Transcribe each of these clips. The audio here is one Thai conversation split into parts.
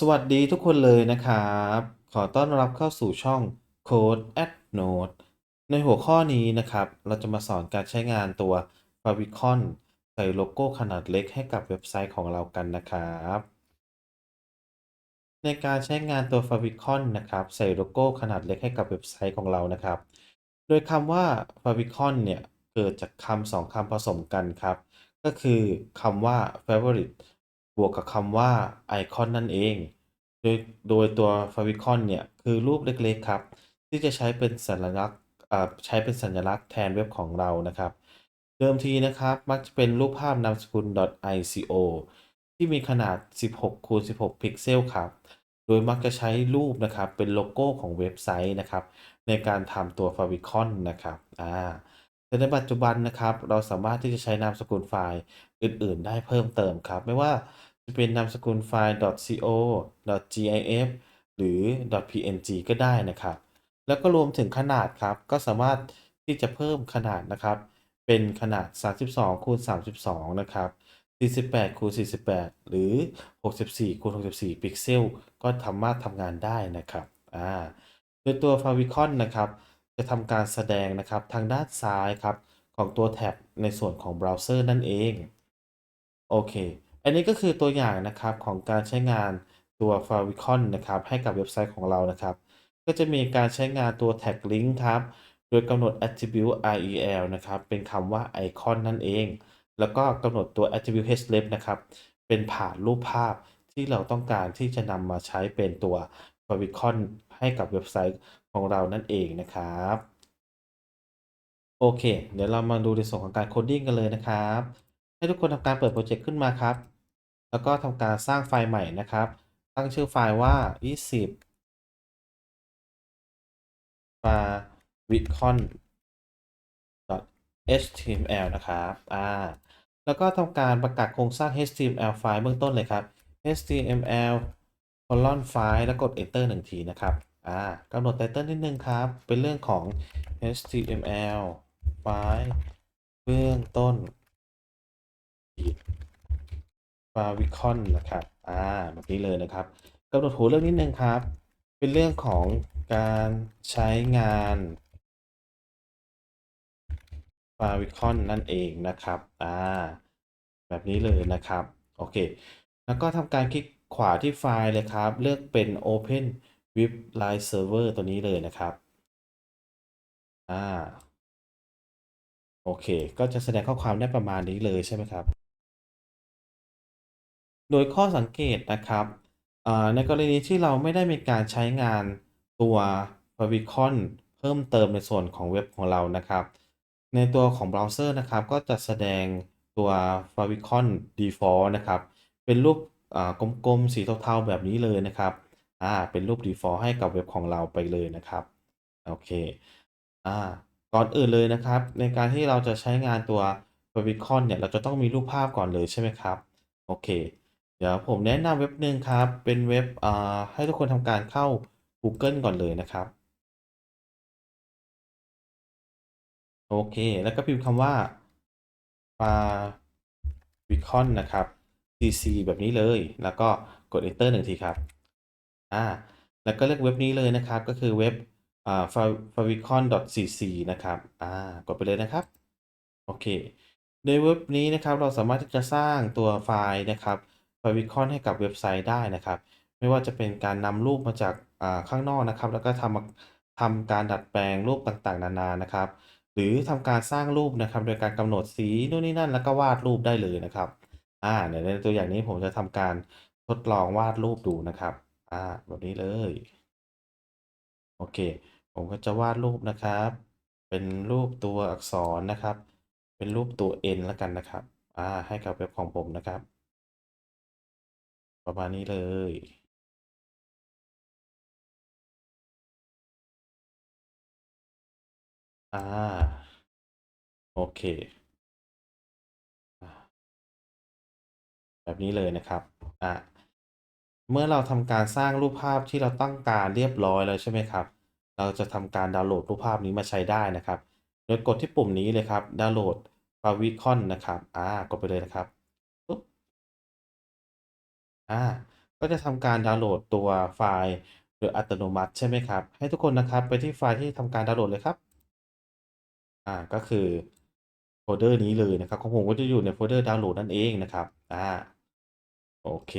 สวัสดีทุกคนเลยนะครับ ขอต้อนรับเข้าสู่ช่อง Code at Node ในหัวข้อนี้นะครับ เราจะมาสอนการใช้งานตัว Favicon ใส่โลโก้ขนาดเล็กให้กับเว็บไซต์ของเรากันนะครับ ในการใช้งานตัว Favicon นะครับ ใส่โลโก้ขนาดเล็กให้กับเว็บไซต์ของเรานะครับ โดยคำว่า Favicon เนี่ย เกิดจากคำสองคำผสมกันครับ ก็คือคำว่า favorite บวกกับคำว่า icon นั่นเอง โดยโดยตัว Favicon เนี่ย คือรูปเล็กๆครับ ที่จะใช้เป็นสัญลักษณ์ใช้เป็นสัญลักษณ์แทนเว็บของเรานะครับ เดิมทีนะครับมักจะเป็นรูปภาพนามสกุล .ico ที่มีขนาด 16คูณ16 พิกเซลครับ โดยมักจะใช้รูปนะครับเป็นโลโก้ของเว็บไซต์นะครับ ในการทำตัว Favicon นะครับอ่า แต่ในปัจจุบันนะครับ เราสามารถที่จะใช้นามสกุลไฟล์อื่น ๆ ได้เพิ่มเติมครับ ไม่ว่าจะเป็นนามสกุลไฟล์ .co .gif หรือ .png ก็ได้นะครับ แล้วก็รวมถึงขนาดครับ ก็สามารถที่จะเพิ่มขนาดนะครับ เป็นขนาด 32คูณ32 นะครับ 48คูณ48 หรือ 64คูณ64 พิกเซล ก็สามารถทำงานได้นะครับ อ่า โดยตัว Favicon นะครับ จะทำการแสดงนะครับทางด้านซ้ายครับของตัวแท็บในส่วนของเบราว์เซอร์นั่นเองโอเค อันนี้ก็คือตัวอย่างนะครับของการใช้งานตัว Favicon นะครับให้กับเว็บไซต์ของเรานะครับ ก็จะมีการใช้งานตัว tag link ครับ โดยกำหนด attribute rel นะครับเป็นคำว่า icon นั่นเอง แล้วก็กำหนดตัว attribute href นะครับเป็นผ่านรูปภาพที่เราต้องการที่จะนำมาใช้เป็นตัว Favicon ให้กับเว็บไซต์ ของเรานั่นเองนะครับ โอเค เดี๋ยวเรามาดูในส่วนของการโคดดิ้งกันเลยนะครับ ให้ทุกคนทำการเปิดโปรเจกต์ขึ้นมาครับ แล้วก็ทำการสร้างไฟล์ใหม่นะครับ ตั้งชื่อไฟล์ว่า 20 favicon html นะครับ อ่า แล้วก็ทำการประกาศโครงสร้าง html ไฟล์เบื้องต้นเลยครับ html colon ไฟล์แล้วกด enter หนึ่งทีนะครับ อ่ากำหนด title นิดนึงครับ เป็นเรื่องของ html ไฟล์เบื้องต้น favicon นะครับ อ่า แบบนี้เลยนะครับกำหนดหัวเรื่องนิดนึงครับ เป็นเรื่องของการใช้งาน favicon นั่นเองนะครับ อ่า แบบนี้เลยนะครับ โอเค แล้วก็ทำการคลิกขวาที่ไฟล์เลยครับ เลือกเป็น open with live server ตัวนี้เลยนะครับ อ่า โอเค ก็จะแสดงข้อความได้ประมาณนี้เลยใช่ไหมครับ โดยข้อสังเกตนะครับในกรณีที่เราไม่ได้มีการใช้งานตัว Favicon เพิ่มเติมในส่วนของเว็บของเรานะครับ ในตัวของเบราว์เซอร์นะครับ ก็จะแสดงตัว Favicon Default นะครับ เป็นรูปกลมๆ สีเทาๆ แบบนี้เลยนะครับ อ่าเป็นรูป Default ให้กับเว็บของเราไปเลยนะครับโอเคอ่าก่อนอื่นเลยนะครับ ในการที่เราจะใช้งานตัว Favicon เนี่ยเราจะต้องมีรูปภาพก่อนเลยใช่ไหมครับโอเค เดี๋ยวผมแนะนำเว็บหนึ่งครับ เป็นเว็บอ่าให้ทุกคนทำการเข้า Google ก่อนเลยนะครับโอเค แล้วก็พิมพ์คำว่า favicon นะครับ cc แบบนี้เลย แล้วก็กด enter หนึ่งทีครับ อ่าแล้วก็เลือกเว็บนี้เลยนะครับ ก็คือเว็บอ่า favicon.cc นะครับอ่ากดไปเลยนะครับ โอเค ในเว็บนี้นะครับเราสามารถที่จะสร้างตัวไฟล์นะครับ Favicon ให้กับเว็บไซต์ได้นะครับ ไม่ว่าจะเป็นการนำรูปมาจากอ่าข้างนอกนะครับ แล้วก็ทำทำการดัดแปลงรูปต่างๆ นานานะครับ หรือทำการสร้างรูปนะครับ โดยการกำหนดสีนู่นนี่นั่นแล้วก็วาดรูปได้เลยนะครับอ่าเดี๋ยวในตัวอย่างนี้ผมจะทำการทดลองวาดรูปดูนะครับ อ่าแบบนี้เลย โอเค ผมก็จะวาดรูปนะครับ เป็นรูปตัวอักษรนะครับ เป็นรูปตัว N แล้วกันนะครับ อ่า ให้กับเว็บของผมนะครับ ประมาณนี้เลยอ่าโอเค แบบนี้เลยนะครับ อ่า เมื่อเราทำการสร้างรูปภาพที่เราต้องการเรียบร้อยแล้วใช่ไหมครับ เราจะทำการดาวน์โหลดรูปภาพนี้มาใช้ได้นะครับ โดยกดที่ปุ่มนี้เลยครับ ดาวน์โหลด Favicon นะครับ อ่า กดไปเลยนะครับปุ๊บ อ่า ก็จะทำการดาวน์โหลดตัวไฟล์โดยอัตโนมัติใช่ไหมครับ ให้ทุกคนนะครับไปที่ไฟล์ที่ทำการดาวน์โหลดเลยครับ อ่า ก็คือโฟลเดอร์นี้เลยนะครับ ของผมก็จะอยู่ในโฟลเดอร์ดาวน์โหลดนั่นเองนะครับ อ่า โอเค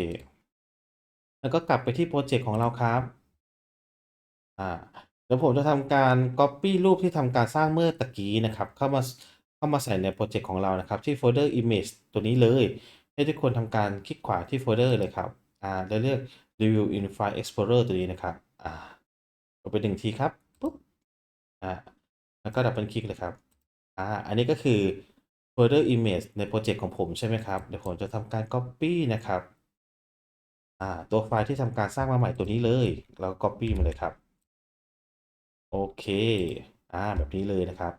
แล้วก็กลับไปที่โปรเจกต์ของเราครับ อ่าเดี๋ยวผมจะทำการก๊อบปี้รูปที่ทำการสร้างเมื่อตะกี้นะครับ เข้ามาเข้ามาใส่ในโปรเจกต์ของเรานะครับ ที่โฟลเดอร์ image ตัวนี้เลย ให้ทุกคนทำการคลิกขวาที่โฟลเดอร์เลยครับ อ่าแล้วเลือก review in file explorer ตัวนี้นะครับ อ่ากดไปหนึ่งทีครับปุ๊บอ่าแล้วก็ดับเบิลคลิกเลยครับ อ่า อันนี้ก็คือโฟลเดอร์ image ในโปรเจกต์ของผมใช่ไหมครับ เดี๋ยวผมจะทำการ copy นะครับ ตัวไฟล์ที่ทำการสร้างมาใหม่ตัวนี้เลย แล้ว copy มาเลยครับ โอเคอ่าแบบนี้เลยนะครับ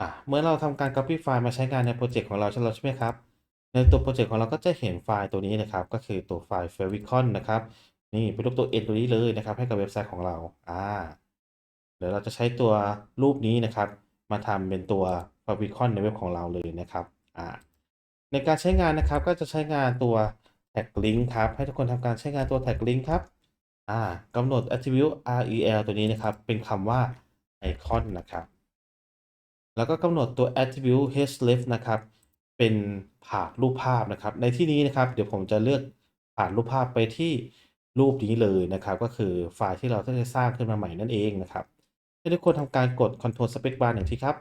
อ่าเมื่อเราทำการ copy ไฟล์มาใช้งานในโปรเจกต์ของเราใช่แล้วใช่ไหมครับ ในตัวโปรเจกต์ของเราก็จะเห็นไฟล์ตัวนี้นะครับ ก็คือตัวไฟล์ favicon นะครับ นี่เป็นรูปตัว N ตัวนี้เลยนะครับ ให้กับเว็บไซต์ของเราอ่าเดี๋ยวเราจะใช้ตัวรูปนี้นะครับ มาทำเป็นตัว favicon ในเว็บของเราเลยนะครับอ่าในการใช้งานนะครับก็จะใช้งานตัว tag link ครับ ให้ทุกคนทำการใช้งานตัว tag link ครับอ่ากำหนด attribute rel ตัวนี้นะครับ เป็นคำว่า icon นะครับ แล้วก็กำหนดตัว attribute href นะครับ เป็นผาดรูปภาพนะครับ ในที่นี้นะครับ เดี๋ยวผมจะเลือกผาดรูปภาพไปที่รูปนี้เลยนะครับ ก็คือไฟล์ที่เราได้สร้างขึ้นมาใหม่นั่นเองนะครับให้ทุกคนทำการกด Ctrl Space Bar หนึ่งทีครับ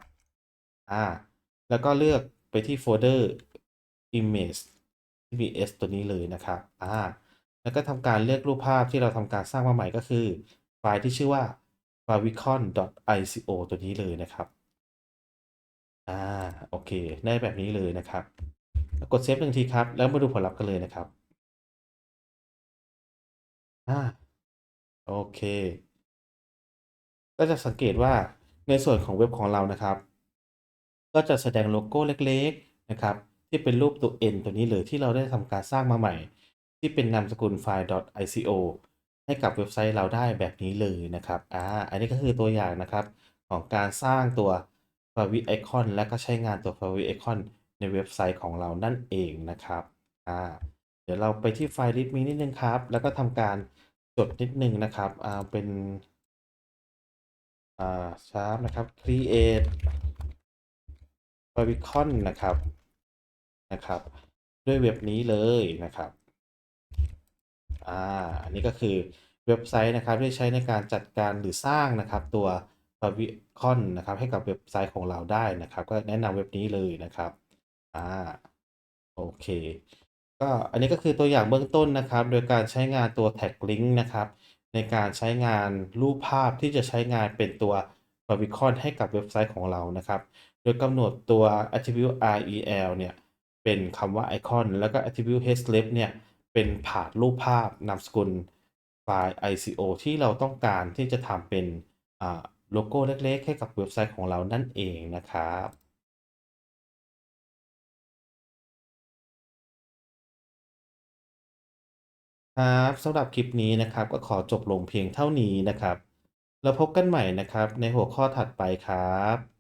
อ่าแล้วก็เลือกไปที่โฟลเดอร์ image CVS ตัวนี้เลยนะครับอ่าแล้วก็ทำการเลือกรูปภาพที่เราทำการสร้างมาใหม่ก็คือไฟล์ที่ชื่อว่า favicon.ico ตัวนี้เลยนะครับอ่าโอเค ได้แบบนี้เลยนะครับกดเซฟหนึ่งทีครับ แล้วมาดูผลลัพธ์กันเลยนะครับอ่าโอเค ก็จะสังเกตว่าในส่วนของเว็บของเรานะครับ ก็จะแสดงโลโก้เล็กๆนะครับ ที่เป็นรูปตัว N ตัวนี้เลยที่เราได้ทำการสร้างมาใหม่ ที่เป็นนามสกุลไฟล์ .ico ให้กับเว็บไซต์เราได้แบบนี้เลยนะครับอ่าอันนี้ก็คือตัวอย่างนะครับ ของการสร้างตัว Favic Icon และก็ใช้งานตัว Favic Icon ในเว็บไซต์ของเรานั่นเองนะครับอ่าเดี๋ยวเราไปที่ไฟล์ readme นิดนึงครับ แล้วก็ทำการจดนิดนึงนะครับอ่าเป็นอ่า sharp นะครับ create favicon นะครับ นะครับ ด้วยเว็บนี้เลยนะครับอ่าอันนี้ก็คือเว็บไซต์นะครับที่ใช้ในการจัดการหรือสร้างนะครับตัว favicon นะครับให้กับเว็บไซต์ของเราได้นะครับ ก็แนะนำเว็บนี้เลยนะครับอ่าโอเค ก็อันนี้ก็คือตัวอย่างเบื้องต้นนะครับ โดยการใช้งานตัว tag link นะครับ ในการใช้งานรูปภาพที่จะใช้งานเป็นตัว favicon ให้กับเว็บไซต์ของเรานะครับ โดยกำหนดตัว attribute rel เนี่ย เป็นคำว่า icon แล้วก็ attribute href เนี่ยเป็นผาดรูปภาพนามสกุลไฟล์ ico ที่เราต้องการที่จะทำเป็นโลโก้เล็กๆ ให้กับเว็บไซต์ของเรานั่นเองนะครับครับสำหรับคลิปนี้นะครับก็ขอจบลงเพียงเท่านี้นะครับ แล้วพบกันใหม่นะครับในหัวข้อถัดไปครับ